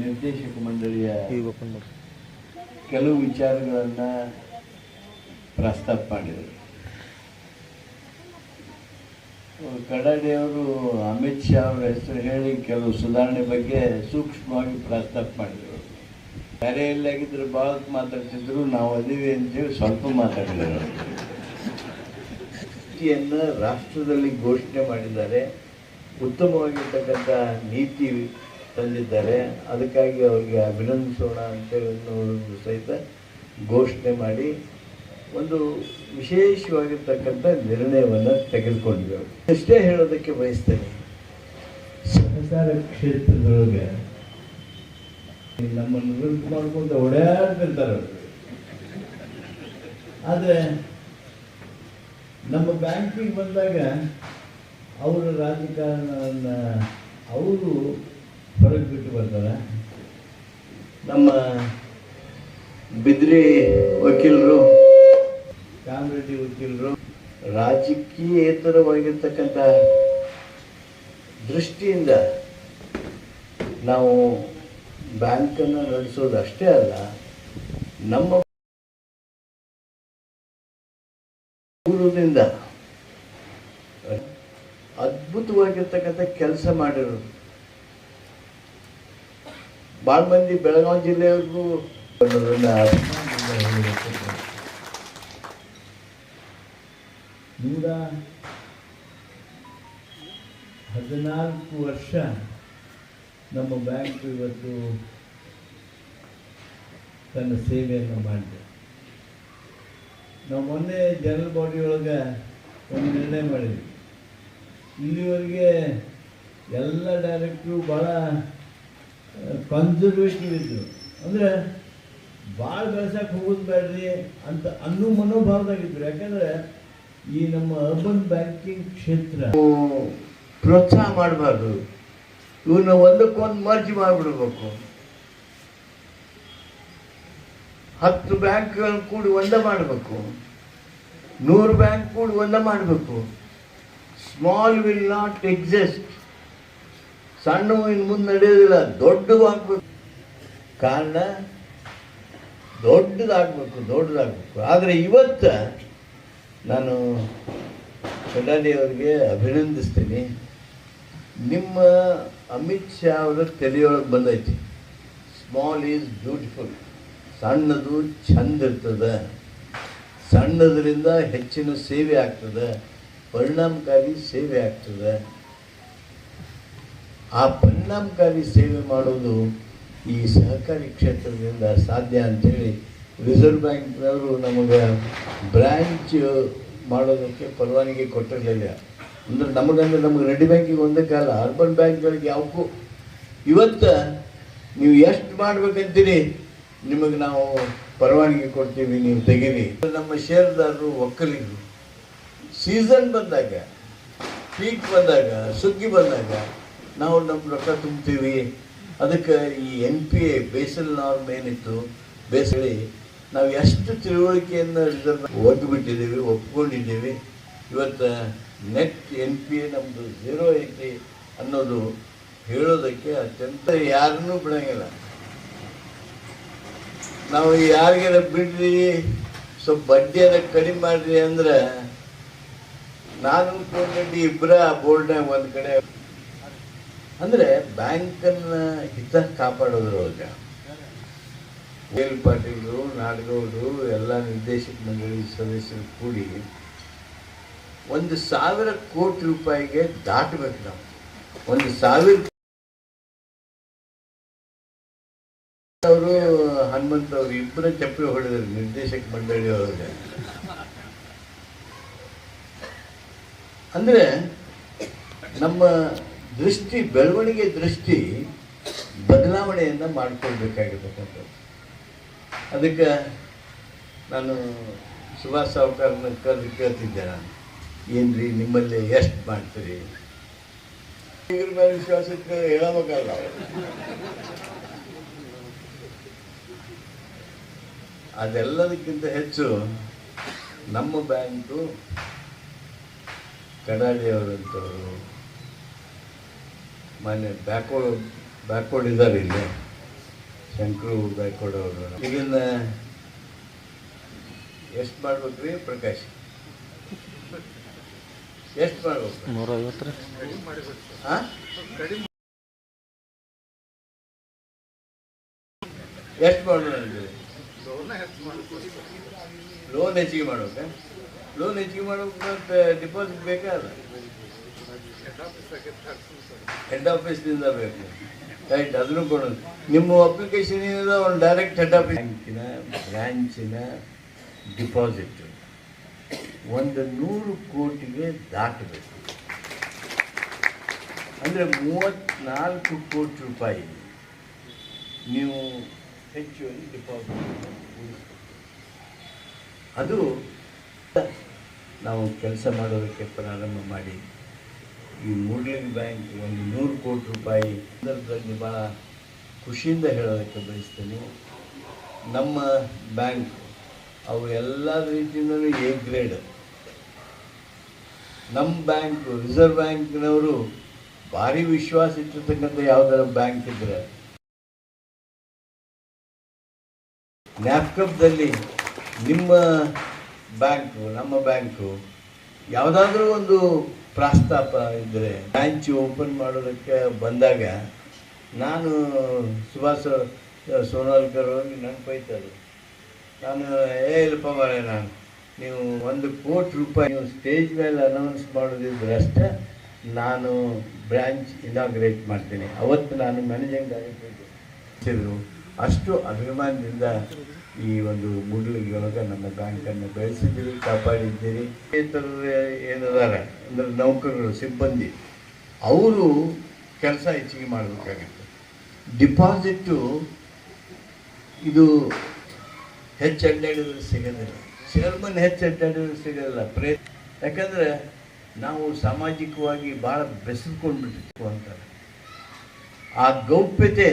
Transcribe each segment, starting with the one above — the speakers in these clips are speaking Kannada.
ನಿರ್ದೇಶಕ ಮಂಡಳಿಯ ಕೆಲವು ವಿಚಾರಗಳನ್ನು ಪ್ರಸ್ತಾಪ ಮಾಡಿದರು. ಕಡಾಡಿಯವರು ಅಮಿತ್ ಶಾ ಅವರ ಹೆಸರು ಹೇಳಿ ಕೆಲವು ಸುಧಾರಣೆ ಬಗ್ಗೆ ಸೂಕ್ಷ್ಮವಾಗಿ ಪ್ರಸ್ತಾಪ ಮಾಡಿದರು. ಬೇರೆ ಎಲ್ಲಾಗಿದ್ರು ಭಾಳ ಮಾತಾಡ್ತಿದ್ರು ನಾವು ಅದೀವಿ ಅಂತೇಳಿ ಸ್ವಲ್ಪ ಮಾತಾಡಿದರು. ರಾಷ್ಟ್ರದಲ್ಲಿ ಘೋಷಣೆ ಮಾಡಿದ್ದಾರೆ. ಉತ್ತಮವಾಗಿರ್ತಕ್ಕಂಥ ನೀತಿ ತಂದಿದ್ದಾರೆ. ಅದಕ್ಕಾಗಿ ಅವರಿಗೆ ಅಭಿನಂದಿಸೋಣ ಅಂತೇಳಿ ಸಹಿತ ಘೋಷಣೆ ಮಾಡಿ ಒಂದು ವಿಶೇಷವಾಗಿರ್ತಕ್ಕಂಥ ನಿರ್ಣಯವನ್ನು ತೆಗೆದುಕೊಂಡಿದ್ದೇವೆ ಇಷ್ಟೇ ಹೇಳೋದಕ್ಕೆ ಬಯಸ್ತೇನೆ. ಸಹಕಾರ ಕ್ಷೇತ್ರದೊಳಗೆ ನಮ್ಮನ್ನು ವಿರುದ್ಧ ಮಾಡ್ಕೊಂತ ಓಡಾಡ್ತಿರ್ತಾರೆ. ಆದರೆ ನಮ್ಮ ಬ್ಯಾಂಕಿಗೆ ಬಂದಾಗ ಅವರ ರಾಜಕಾರಣವನ್ನು ಅವರು ಹೊರಗೆ ಬಿಟ್ಟು ಬರ್ತಾರೆ? ನಮ್ಮ ಬಿದ್ರಿ ವಕೀಲರು ಕಾಮರೆಡ್ಡಿ ವಕೀಲರು. ರಾಜಕೀಯೇತರವಾಗಿರ್ತಕ್ಕಂಥ ದೃಷ್ಟಿಯಿಂದ ನಾವು ಬ್ಯಾಂಕನ್ನು ನಡೆಸೋದು ಅಷ್ಟೇ ಅಲ್ಲ ನಮ್ಮ ಪೂರ್ವದಿಂದ ಅದ್ಭುತವಾಗಿರ್ತಕ್ಕಂಥ ಕೆಲಸ ಮಾಡಿರೋದು ಭಾಳ ಮಂದಿ ಬೆಳಗಾವಿ ಜಿಲ್ಲೆಯವ್ರಿಗೂ ನೂರ ಹದಿನಾಲ್ಕು ವರ್ಷ ನಮ್ಮ ಬ್ಯಾಂಕ್ ಇವತ್ತು ತನ್ನ ಸೇವೆಯನ್ನು ಮಾಡಿದೆ. ನಾವು ಮೊನ್ನೆ ಜನರಲ್ ಬಾಡಿ ಒಳಗೆ ಒಂದು ನಿರ್ಣಯ ಮಾಡಿದ್ವಿ. ಇಲ್ಲಿವರೆಗೆ ಎಲ್ಲ ಡೈರೆಕ್ಟ್ರು ಭಾಳ ಕನ್ಸರ್ವೇಟಿವ್ ಇದ್ದರು ಅಂದರೆ ಭಾಳ ಬೆಳೆಸೋಕೆ ಹೋಗೋದು ಬೇಡ್ರಿ ಅಂತ ಅನ್ನೋ ಮನೋಭಾವದಾಗಿದ್ರು ಯಾಕಂದರೆ ಈ ನಮ್ಮ ಅರ್ಬನ್ ಬ್ಯಾಂಕಿಂಗ್ ಕ್ಷೇತ್ರ ಪ್ರೋತ್ಸಾಹ ಮಾಡಬಾರ್ದು. ಇವನ್ನ ಒಂದಕ್ಕೊಂದು ಮರ್ಜಿ ಮಾಡಿಬಿಡ್ಬೇಕು. ಹತ್ತು ಬ್ಯಾಂಕ್ಗಳನ್ನು ಕೂಡಿ ಒಂದೇ ಮಾಡಬೇಕು. ನೂರು ಬ್ಯಾಂಕ್ ಕೂಡಿ ಒಂದೇ ಮಾಡಬೇಕು. ಸ್ಮಾಲ್ ವಿಲ್ ನಾಟ್ ಎಕ್ಸಿಸ್ಟ್ ಸಣ್ಣವು ಇನ್ನು ಮುಂದೆ ನಡೆಯೋದಿಲ್ಲ ದೊಡ್ಡವು ಆಗ್ಬೇಕು ಕಾರಣ ದೊಡ್ಡದಾಗಬೇಕು ದೊಡ್ಡದಾಗಬೇಕು. ಆದರೆ ಇವತ್ತು ನಾನು ಅವರಿಗೆ ಅಭಿನಂದಿಸ್ತೀನಿ. ನಿಮ್ಮ ಅಮಿತ್ ಶಾ ಅವರ ತಲೆಯೊಳಗೆ ಬಂದೈತಿ. ಸ್ಮಾಲ್ ಈಸ್ ಬ್ಯೂಟಿಫುಲ್ ಸಣ್ಣದು ಚಂದ ಇರ್ತದೆ. ಸಣ್ಣದರಿಂದ ಹೆಚ್ಚಿನ ಸೇವೆ ಆಗ್ತದೆ. ಪರಿಣಾಮಕಾರಿ ಸೇವೆ ಆಗ್ತದೆ. ಆ ಪರಿಣಾಮಕಾರಿ ಸೇವೆ ಮಾಡೋದು ಈ ಸಹಕಾರಿ ಕ್ಷೇತ್ರದಿಂದ ಸಾಧ್ಯ ಅಂಥೇಳಿ ರಿಸರ್ವ್ ಬ್ಯಾಂಕ್ನವರು ನಮಗೆ ಬ್ರ್ಯಾಂಚ್ ಮಾಡೋದಕ್ಕೆ ಪರವಾನಗಿ ಕೊಟ್ಟಿರಲಿಲ್ಲ. ಅಂದ್ರೆ ನಮಗಂದ್ರೆ ನಮಗೆ ರೆಡಿ ಬ್ಯಾಂಕಿಗೆ ಒಂದೇ ಕಾಲ ಅರ್ಬನ್ ಬ್ಯಾಂಕ್ಗಳಿಗೆ ಯಾವಕ್ಕೂ ಇವತ್ತು ನೀವು ಎಷ್ಟು ಮಾಡ್ಬೇಕಂತೀರಿ? ನಿಮಗೆ ನಾವು ಪರವಾನಗಿ ಕೊಡ್ತೀವಿ, ನೀವು ತೆಗೀರಿ. ನಮ್ಮ ಷೇರ್ದಾರರು ಒಕ್ಕಲಿಗರು. ಸೀಸನ್ ಬಂದಾಗ, ಪೀಕ್ ಬಂದಾಗ, ಸುಗ್ಗಿ ಬಂದಾಗ ನಾವು ನಮ್ಮ ರೊಕ್ಕ ತುಂಬ್ತೀವಿ. ಅದಕ್ಕೆ ಈ N P A Basel norm ಏನಿತ್ತು ಬೇಸಳಿ ನಾವು ಎಷ್ಟು ತಿಳುವಳಿಕೆಯನ್ನು ರಿಸರ್ವ್ ಒಗ್ಗಿಬಿಟ್ಟಿದ್ದೀವಿ ಒಪ್ಕೊಂಡಿದ್ದೀವಿ. ಇವತ್ತು ನೆಟ್ ಎನ್ ಪಿ ಎ ನಮ್ಮದು ಝೀರೋ ಐತಿ ಅನ್ನೋದು ಹೇಳೋದಕ್ಕೆ ಅತ್ಯಂತ ಯಾರನ್ನೂ ಬಿಡೋಂಗಿಲ್ಲ. ನಾವು ಯಾರಿಗಾರ ಬಿಡ್ರಿ, ಸ್ವಲ್ಪ ಬಡ್ಡಿಯನ್ನು ಕಡಿಮೆ ಮಾಡ್ರಿ ಅಂದ್ರೆ ನಾನು ರೆಡ್ಡಿ ಇಬ್ಬರ ಬೋರ್ಡ್ನಾಗ ಒಂದು ಕಡೆ. ಅಂದ್ರೆ ಬ್ಯಾಂಕನ್ನ ಹಿತ ಕಾಪಾಡೋದ್ರೊಳಗೆ ವೇಲ್ ಪಾಟೀಲರು ನಾಡಗೌಡರು ಎಲ್ಲ ನಿರ್ದೇಶಕ ಮಂಡಳಿ ಸದಸ್ಯರು ಕೂಡಿ ಒಂದು ಸಾವಿರ ಕೋಟಿ ರೂಪಾಯಿಗೆ ದಾಟಬೇಕು ನಾವು. ಒಂದು ಸಾವಿರ ಅವರು ಹನುಮಂತ ಅವರು ಇಬ್ಬರ ಚಪ್ಪಲಿ ಹೊಡೆದ್ರು ನಿರ್ದೇಶಕ ಮಂಡಳಿ ಒಳಗೆ ಅಂದ್ರೆ ನಮ್ಮ ದೃಷ್ಟಿ, ಬೆಳವಣಿಗೆ ದೃಷ್ಟಿ ಬದಲಾವಣೆಯನ್ನು ಮಾಡ್ಕೊಳ್ಬೇಕಾಗಿರ್ತಕ್ಕಂಥದ್ದು. ಅದಕ್ಕೆ ನಾನು ಸುಭಾಷ್ ಸಾವುಕಾರನ ಕರೆದು ಕೇಳ್ತಿದ್ದೆ ನಾನು. ಏನ್ರಿ, ನಿಮ್ಮಲ್ಲಿ ಎಷ್ಟು ಮಾಡ್ತೀರಿ? ಇದ್ರ ಮೇಲೆ ವಿಶ್ವಾಸಕ್ಕೆ ಹೇಳಬೇಕಲ್ಲ. ಅದೆಲ್ಲದಕ್ಕಿಂತ ಹೆಚ್ಚು ನಮ್ಮ ಬ್ಯಾಂಕು ಕಡಾಡಿಯವರಂಥವರು ಮೊನ್ನೆ ಬ್ಯಾಕ್ವರ್ಡ್ ಬ್ಯಾಕ್ವರ್ಡ್ ಇದ್ದಾರೆ ಇಲ್ಲಿ. ಶಂಕರು ಬ್ಯಾಕ್ವರ್ಡ್ ಅವರು. ಇದನ್ನ ಎಷ್ಟು ಮಾಡ್ಬೇಕ್ರಿ ಪ್ರಕಾಶ್? ಎಷ್ಟು ಮಾಡ್ಬೇಕು ನೂರ ಐವತ್ತು ಹಾಂ ಎಷ್ಟು ಮಾಡೋಣ ಲೋನ್ ಹೆಚ್ಚಿಗೆ ಮಾಡ್ಬೇಕಾ ಲೋನ್ ಹೆಚ್ಚಿಗೆ ಮತ್ತೆ ಡಿಪಾಸಿಟ್ ಬೇಕಾದ ಹೆಡ್ ಆಫೀಸ್ನಿಂದ ಬೇಕು. ರೈಟ್ ಅದನ್ನು ಕೊಡೋದು. ನಿಮ್ಮ ಅಪ್ಲಿಕೇಶನ್ ಏನಿದೆ ಒಂದು ಡೈರೆಕ್ಟ್ ಹೆಡ್ ಆಫೀಸ್ ಬ್ಯಾಂಕಿನ ಬ್ರ್ಯಾಂಚಿನ ಡಿಪಾಸಿಟ್ ಒಂದು ನೂರು ಕೋಟಿಗೆ ದಾಟಬೇಕು. ಅಂದರೆ ಮೂವತ್ತ್ನಾಲ್ಕು ಕೋಟಿ ರೂಪಾಯಿ ನೀವು ಹೆಚ್ಚುವರಿ ಡಿಪಾಸಿಟ್ ಅದು ನಾವು ಕೆಲಸ ಮಾಡೋದಕ್ಕೆ ಪ್ರಾರಂಭ ಮಾಡಿ, ಈ ಮೂಡ್ಲಿಂಗ್ ಬ್ಯಾಂಕ್ ಒಂದು ನೂರು ಕೋಟಿ ರೂಪಾಯಿ ಸಂದರ್ಭದಲ್ಲಿ ಭಾಳ ಖುಷಿಯಿಂದ ಹೇಳೋದಕ್ಕೆ ಬಯಸ್ತೀನಿ. ನಮ್ಮ ಬ್ಯಾಂಕ್ ಅವು ಎಲ್ಲ ರೀತಿಯಿಂದಲೂ ಎ ಗ್ರೇಡ್. ನಮ್ಮ ಬ್ಯಾಂಕ್, ರಿಸರ್ವ್ ಬ್ಯಾಂಕ್ನವರು ಭಾರಿ ವಿಶ್ವಾಸ ಇಟ್ಟಿರ್ತಕ್ಕಂಥ ಯಾವುದಾದ್ರು ಬ್ಯಾಂಕ್ ಇದ್ರೆ, ನ್ಯಾಪ್ಕಪ್ದಲ್ಲಿ ನಿಮ್ಮ ಬ್ಯಾಂಕು, ನಮ್ಮ ಬ್ಯಾಂಕು, ಯಾವುದಾದ್ರೂ ಒಂದು ಪ್ರಸ್ತಾಪ ಇದ್ದರೆ ಬ್ರಾಂಚ್ ಓಪನ್ ಮಾಡೋದಕ್ಕೆ ಬಂದಾಗ ನಾನು ಸುಭಾಷ್ ಸೋನಾಲ್ಕರ್ ಹೋಗಿ ನಂಗೆ ನಾನು, ಏ, ಇಲ್ಲಪ್ಪ ಮಾಡ ನಾನು ನೀವು ಒಂದು ಕೋಟಿ ರೂಪಾಯಿ ನೀವು ಸ್ಟೇಜ್ ಮೇಲೆ ಅನೌನ್ಸ್ ಮಾಡೋದಿದ್ರೆ ಅಷ್ಟೇ ನಾನು ಬ್ರಾಂಚ್ ಇನಾಗ್ರೇಟ್ ಮಾಡ್ತೀನಿ. ಅವತ್ತು ನಾನು ಮ್ಯಾನೇಜಿಂಗ್ ಡೈರೆಕ್ಟರ್ ಅಷ್ಟು ಅಭಿಮಾನದಿಂದ ಈ ಒಂದು ಮೂಡಲಿಗೆ ಒಳಗೆ ನಮ್ಮ ಬ್ಯಾಂಕನ್ನು ಬೆಳೆಸಿದ್ದೀರಿ, ಕಾಪಾಡಿದ್ದೀರಿ. ರೈತರು ಏನದಾರ ಅಂದರೆ ನೌಕರರು, ಸಿಬ್ಬಂದಿ. ಅವರು ಕೆಲಸ ಹೆಚ್ಚಿಗೆ ಮಾಡಬೇಕಾಗಿತ್ತು. ಡಿಪಾಸಿಟ್ಟು ಇದು ಹೆಚ್ಚು ಅಡ್ಡಾಡಿದ್ರೆ ಸಿಗೋದಿಲ್ಲ. ಚೇರ್ಮನ್ ಹೆಚ್ಚು ಅಡ್ಡಾಡಿದ್ರೆ ಸಿಗೋದಿಲ್ಲ. ಪ್ರೇ ಯಾಕಂದರೆ ನಾವು ಸಾಮಾಜಿಕವಾಗಿ ಭಾಳ ಬೆಸೆದುಕೊಂಡ್ಬಿಟ್ಟಿರ್ತೀವಿ ಅಂತಾರೆ ಆ ಗೌಪ್ಯತೆ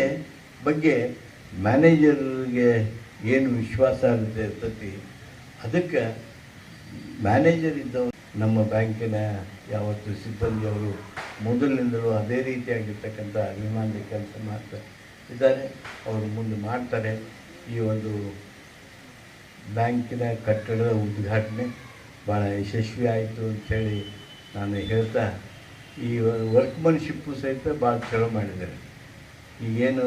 ಬಗ್ಗೆ ಮ್ಯಾನೇಜರ್ಗೆ ಏನು ವಿಶ್ವಾಸ ಆಗುತ್ತೆ ಇರ್ತತಿ ಅದಕ್ಕೆ ಮ್ಯಾನೇಜರ್ ಇದ್ದವರು ನಮ್ಮ ಬ್ಯಾಂಕಿನ ಯಾವತ್ತು ಸಿಬ್ಬಂದಿಯವರು ಮೊದಲಿನಿಂದಲೂ ಅದೇ ರೀತಿಯಾಗಿರ್ತಕ್ಕಂಥ ಅಭಿಮಾನದ ಕೆಲಸ ಮಾಡ್ತಾ ಇದ್ದಾರೆ. ಅವರು ಮುಂದೆ ಮಾಡ್ತಾರೆ. ಈ ಒಂದು ಬ್ಯಾಂಕಿನ ಕಟ್ಟಡದ ಉದ್ಘಾಟನೆ ಭಾಳ ಯಶಸ್ವಿ ಆಯಿತು ಅಂಥೇಳಿ ನಾನು ಹೇಳ್ತಾ ಈ ವರ್ಕ್ಮನ್ಶಿಪ್ಪು ಸಹಿತ ಭಾಳ ಚಲೋ ಮಾಡಿದ್ದಾರೆ. ಈಗೇನು